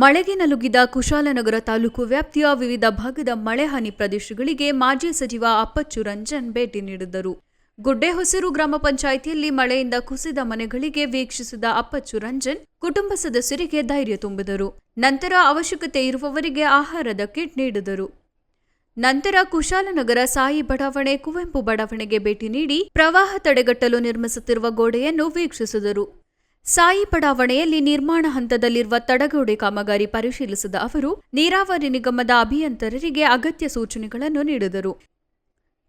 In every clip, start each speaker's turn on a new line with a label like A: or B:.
A: ಮಳೆಗೆ ನಲುಗಿದ ಕುಶಾಲನಗರ ತಾಲೂಕು ವ್ಯಾಪ್ತಿಯ ವಿವಿಧ ಭಾಗದ ಮಳೆ ಹಾನಿ ಪ್ರದೇಶಗಳಿಗೆ ಮಾಜಿ ಸಚಿವ ಅಪ್ಪಚ್ಚು ರಂಜನ್ ಭೇಟಿ ನೀಡಿದ್ದರು. ಗುಡ್ಡೆಹೊಸೂರು ಗ್ರಾಮ ಪಂಚಾಯಿತಿಯಲ್ಲಿ ಮಳೆಯಿಂದ ಕುಸಿದ ಮನೆಗಳಿಗೆ ವೀಕ್ಷಿಸಿದ ಅಪ್ಪಚ್ಚು ರಂಜನ್ ಕುಟುಂಬ ಸದಸ್ಯರಿಗೆ ಧೈರ್ಯ ತುಂಬಿದರು. ನಂತರ ಅವಶ್ಯಕತೆ ಇರುವವರಿಗೆ ಆಹಾರದ ಕಿಟ್ ನೀಡಿದರು. ನಂತರ ಕುಶಾಲನಗರ ಸಾಯಿ ಬಡಾವಣೆ ಕುವೆಂಪು ಬಡಾವಣೆಗೆ ಭೇಟಿ ನೀಡಿ ಪ್ರವಾಹ ತಡೆಗಟ್ಟಲು ನಿರ್ಮಿಸುತ್ತಿರುವ ಗೋಡೆಯನ್ನು ವೀಕ್ಷಿಸಿದರು. ಸಾಯಿ ಬಡಾವಣೆಯಲ್ಲಿ ನಿರ್ಮಾಣ ಹಂತದಲ್ಲಿರುವ ತಡಗೋಡೆ ಕಾಮಗಾರಿ ಪರಿಶೀಲಿಸಿದ ಅವರು, ನೀರಾವರಿ ನಿಗಮದ ಅಭಿಯಂತರರಿಗೆ ಅಗತ್ಯ ಸೂಚನೆಗಳನ್ನು ನೀಡಿದರು.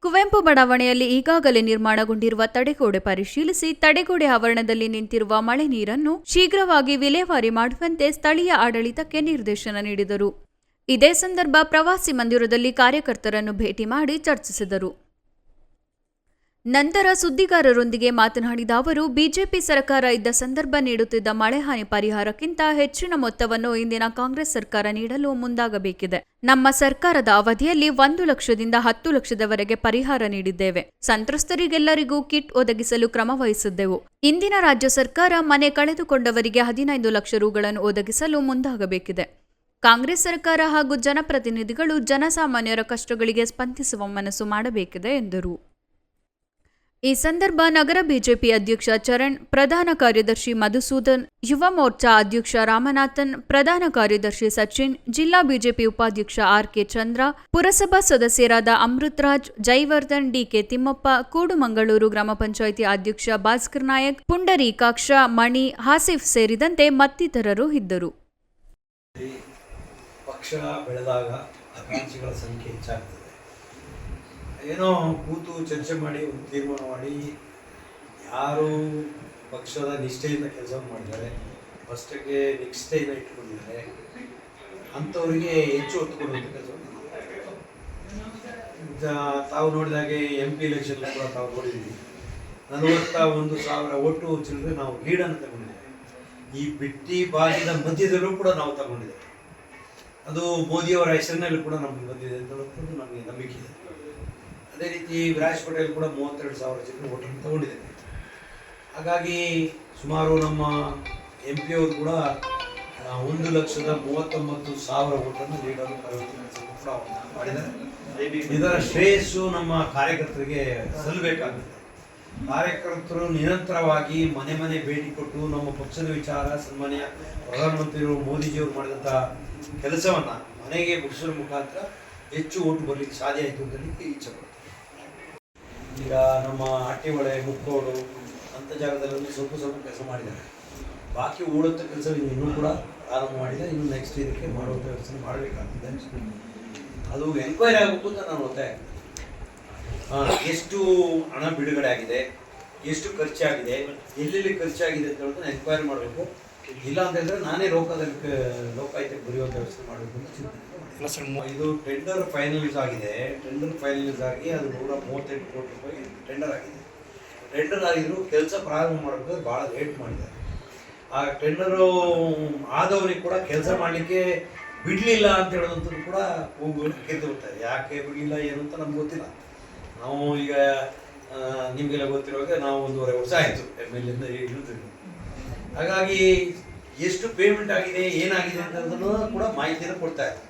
A: ಕುವೆಂಪು ಬಡಾವಣೆಯಲ್ಲಿ ಈಗಾಗಲೇ ನಿರ್ಮಾಣಗೊಂಡಿರುವ ತಡೆಗೋಡೆ ಪರಿಶೀಲಿಸಿ ತಡೆಗೋಡೆ ಆವರಣದಲ್ಲಿ ನಿಂತಿರುವ ಮಳೆ ನೀರನ್ನು ಶೀಘ್ರವಾಗಿ ವಿಲೇವಾರಿ ಮಾಡುವಂತೆ ಸ್ಥಳೀಯ ಆಡಳಿತಕ್ಕೆ ನಿರ್ದೇಶನ ನೀಡಿದರು. ಇದೇ ಸಂದರ್ಭ ಪ್ರವಾಸಿ ಮಂದಿರದಲ್ಲಿ ಕಾರ್ಯಕರ್ತರನ್ನು ಭೇಟಿ ಮಾಡಿ ಚರ್ಚಿಸಿದರು. ನಂತರ ಸುದ್ದಿಗಾರರೊಂದಿಗೆ ಮಾತನಾಡಿದ ಅವರು, ಬಿಜೆಪಿ ಸರ್ಕಾರ ಇದ್ದ ಸಂದರ್ಭ ನೀಡುತ್ತಿದ್ದ ಮಳೆ ಹಾನಿ ಪರಿಹಾರಕ್ಕಿಂತ ಹೆಚ್ಚಿನ ಮೊತ್ತವನ್ನು ಇಂದಿನ ಕಾಂಗ್ರೆಸ್ ಸರ್ಕಾರ ನೀಡಲು ಮುಂದಾಗಬೇಕಿದೆ. ನಮ್ಮ ಸರ್ಕಾರದ ಅವಧಿಯಲ್ಲಿ ಒಂದು ಲಕ್ಷದಿಂದ ಹತ್ತು ಲಕ್ಷದವರೆಗೆ ಪರಿಹಾರ ನೀಡಿದ್ದೇವೆ. ಸಂತ್ರಸ್ತರಿಗೆಲ್ಲರಿಗೂ ಕಿಟ್ ಒದಗಿಸಲು ಕ್ರಮ ವಹಿಸಿದ್ದೆವು. ಇಂದಿನ ರಾಜ್ಯ ಸರ್ಕಾರ ಮನೆ ಕಳೆದುಕೊಂಡವರಿಗೆ ಹದಿನೈದು ಲಕ್ಷ ರುಗಳನ್ನು ಒದಗಿಸಲು ಮುಂದಾಗಬೇಕಿದೆ. ಕಾಂಗ್ರೆಸ್ ಸರ್ಕಾರ ಹಾಗೂ ಜನಪ್ರತಿನಿಧಿಗಳು ಜನಸಾಮಾನ್ಯರ ಕಷ್ಟಗಳಿಗೆ ಸ್ಪಂದಿಸುವ ಮನಸ್ಸು ಮಾಡಬೇಕಿದೆ ಎಂದರು. ಈ ಸಂದರ್ಭ ನಗರ ಬಿಜೆಪಿ ಅಧ್ಯಕ್ಷ ಚರಣ್, ಪ್ರಧಾನ ಕಾರ್ಯದರ್ಶಿ ಮಧುಸೂದನ್, ಯುವ ಮೋರ್ಚಾ ಅಧ್ಯಕ್ಷ ರಾಮನಾಥನ್, ಪ್ರಧಾನ ಕಾರ್ಯದರ್ಶಿ ಸಚಿನ್, ಜಿಲ್ಲಾ ಬಿಜೆಪಿ ಉಪಾಧ್ಯಕ್ಷ ಆರ್ ಕೆ ಚಂದ್ರ, ಪುರಸಭಾ ಸದಸ್ಯರಾದ ಅಮೃತರಾಜ್, ಜೈವರ್ಧನ್, ಡಿಕೆ ತಿಮ್ಮಪ್ಪ, ಕೂಡುಮಂಗಳೂರು ಗ್ರಾಮ ಪಂಚಾಯಿತಿ ಅಧ್ಯಕ್ಷ ಭಾಸ್ಕರ್ ನಾಯಕ್ ಪುಂಡರೀಕಾಕ್ಷ ಮಣಿ, ಹಾಸಿಫ್ ಸೇರಿದಂತೆ ಮತ್ತಿತರರು ಇದ್ದರು.
B: ಪಕ್ಷ ಬೆಳೆದಾಗ ಸಂಖ್ಯೆ ಹೆಚ್ಚಾಗ್ತದೆ. ಏನೋ ಕೂತು ಚರ್ಚೆ ಮಾಡಿ ಒಂದು ತೀರ್ಮಾನ ಮಾಡಿ, ಯಾರು ಪಕ್ಷದ ನಿಷ್ಠೆಯಿಂದ ಕೆಲಸ ಮಾಡಿದ್ದಾರೆ ಫಸ್ಟಿಗೆ ನಿಷ್ಠೆಯಿಂದ ಇಟ್ಕೊಂಡಿದ್ದಾರೆ, ಅಂಥವ್ರಿಗೆ ಹೆಚ್ಚು ಒತ್ತು ಕೊಡುವಂಥ ಕೆಲಸ ತಾವು ನೋಡಿದಾಗೆ ಎಂ ಪಿ ಎಲೆಕ್ಷನ್ ಕೂಡ ತಾವು ನೋಡಿದ್ದೀವಿ. ನಲವತ್ತ ಒಂದು ಸಾವಿರ ಒಟ್ಟು ಚಿಲ್ಲರೆ ನಾವು ಲೀಡನ್ನು ತಗೊಂಡಿದ್ದೇವೆ. ಈ ಬಿಟ್ಟಿ ಬಾಗಿದ ಮಧ್ಯದಲ್ಲೂ ಕೂಡ ನಾವು ತಗೊಂಡಿದ್ದೇವೆ. ಅದು ಮೋದಿಯವರ ಹೆಸರಿನಲ್ಲಿ ಕೂಡ ನಮಗೆ ಬಂದಿದೆ ಅಂತ ನಮಗೆ ನಂಬಿಕೆ ಇದೆ. ಅದೇ ರೀತಿ ವಿರಾಜ್ ಪಟೇಲ್ ಕೂಡ ಮೂವತ್ತೆರಡು ಸಾವಿರ ಜನ ಓಟನ್ನು ತಗೊಂಡಿದ್ದಾರೆ. ಹಾಗಾಗಿ ಸುಮಾರು ನಮ್ಮ ಎಂ ಪಿ ಅವರು ಕೂಡ ಒಂದು ಲಕ್ಷದ ಮೂವತ್ತೊಂಬತ್ತು ಸಾವಿರ ಓಟನ್ನು ಕೂಡ ಮಾಡಿದ್ದಾರೆ. ಇದರ ಶ್ರೇಯಸ್ಸು ನಮ್ಮ ಕಾರ್ಯಕರ್ತರಿಗೆ ಸಲ್ಲಬೇಕಾಗುತ್ತೆ. ಕಾರ್ಯಕರ್ತರು ನಿರಂತರವಾಗಿ ಮನೆ ಮನೆ ಭೇಟಿ ಕೊಟ್ಟು ನಮ್ಮ ಪಕ್ಷದ ವಿಚಾರ, ಸನ್ಮಾನ್ಯ ಪ್ರಧಾನಮಂತ್ರಿಯವರು, ಮೋದಿಜಿಯವರು ಮಾಡಿದಂಥ ಕೆಲಸವನ್ನ ಮನೆಗೆ ಮುಗಿಸೋದ್ರ ಮುಖಾಂತರ ಹೆಚ್ಚು ಓಟು ಬರಲಿಕ್ಕೆ ಸಾಧ್ಯ ಆಯಿತು ಅಂತ ಇಚ್ಛೆ ಪಡ್ತೀನಿ. ಈಗ ನಮ್ಮ ಹಟ್ಟಿಹೊಳೆ ಮುಕ್ಕೋಡು ಅಂಥ ಜಾಗದಲ್ಲಿ ಸ್ವಲ್ಪ ಸ್ವಲ್ಪ ಕೆಲಸ ಮಾಡಿದ್ದಾರೆ. ಬಾಕಿ ಉಳಿದ ಕೆಲಸ ಇನ್ನೂ ಕೂಡ ಆರಂಭ ಮಾಡಿದೆ ಇನ್ನು ನೆಕ್ಸ್ಟ್ ಇದಕ್ಕೆ ಮಾಡುವಂಥ ವ್ಯವಸ್ಥೆ ಮಾಡಬೇಕಾಗ್ತದೆ. ಅದು ಎನ್ಕ್ವೈರಿ ಆಗಬೇಕು ಅಂತ ನಾನು ಒತ್ತಾಯ ಎಷ್ಟು ಹಣ ಬಿಡುಗಡೆ ಆಗಿದೆ, ಎಷ್ಟು ಖರ್ಚಾಗಿದೆ, ಎಲ್ಲೆಲ್ಲಿ ಖರ್ಚಾಗಿದೆ ಅಂತ ಹೇಳಿದ್ರೆ ಎಂಕ್ವೈರಿ ಮಾಡಬೇಕು. ಇಲ್ಲ ಅಂತ ಹೇಳಿದ್ರೆ ನಾನೇ ಲೋಕದಲ್ಲಿ ಲೋಕಾಯುಕ್ತಕ್ಕೆ ಬರೆಯುವಂಥ ವ್ಯವಸ್ಥೆ ಮಾಡಬೇಕು ಅಂತ ಚಿಂತನೆ ಮಾಡಿದ್ದೀನಿ. ಇದು ಟೆಂಡರ್ ಫೈನಲೈಸ್ ಆಗಿದೆ. ಟೆಂಡರ್ ಫೈನಲೈಸ್ ಆಗಿ ಅದು ನೂರ ಮೂವತ್ತೆಂಟು ಕೋಟಿ ರೂಪಾಯಿ ಟೆಂಡರ್ ಆಗಿದೆ. ಟೆಂಡರ್ ಆಗಿದ್ರು ಕೆಲಸ ಪ್ರಾರಂಭ ಮಾಡಬೇಕಾದ್ರೆ ಭಾಳ ಲೇಟ್ ಮಾಡಿದ್ದಾರೆ. ಆ ಟೆಂಡರು ಆದವರಿಗೆ ಕೂಡ ಕೆಲಸ ಮಾಡಲಿಕ್ಕೆ ಬಿಡಲಿಲ್ಲ ಅಂತ ಹೇಳೋದಂಥದ್ದು ಕೂಡ ಹೋಗಿ ಕೆದ್ದು ಬರ್ತಾರೆ ಯಾಕೆ ಬಿಡಲಿಲ್ಲ ಏನು ಅಂತ ನಮ್ಗೆ ಗೊತ್ತಿಲ್ಲ. ನಾವು ಈಗ ನಿಮಗೆಲ್ಲ ಗೊತ್ತಿರುವಾಗ ನಾವು ಒಂದೂವರೆ ವರ್ಷ ಆಯಿತು ಎಂ ಎಲ್ ಇಂದ ಇಳಿದ್ವಿ ಹಾಗಾಗಿ ಎಷ್ಟು ಪೇಮೆಂಟ್ ಆಗಿದೆ, ಏನಾಗಿದೆ ಅಂತದನ್ನು ಕೂಡ ಮಾಹಿತಿಯನ್ನು ಕೊಡ್ತಾ ಇದ್ದಾರೆ.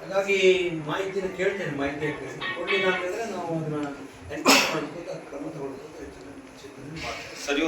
B: ಹಾಗಾಗಿ ಮಾಹಿತಿನ ಕೇಳ್ತೇನೆ, ಮಾಹಿತಿ ಕೊಡಲಿಲ್ಲ ಅಂತಂದರೆ ನಾವು ಅದನ್ನು ಎನ್ಕ್ವೈರಿ ಮಾಡಬೇಕು ಅಂತ ಕ್ರಮ ತಗೊಳ್ಬೇಕು
C: ಸರಿ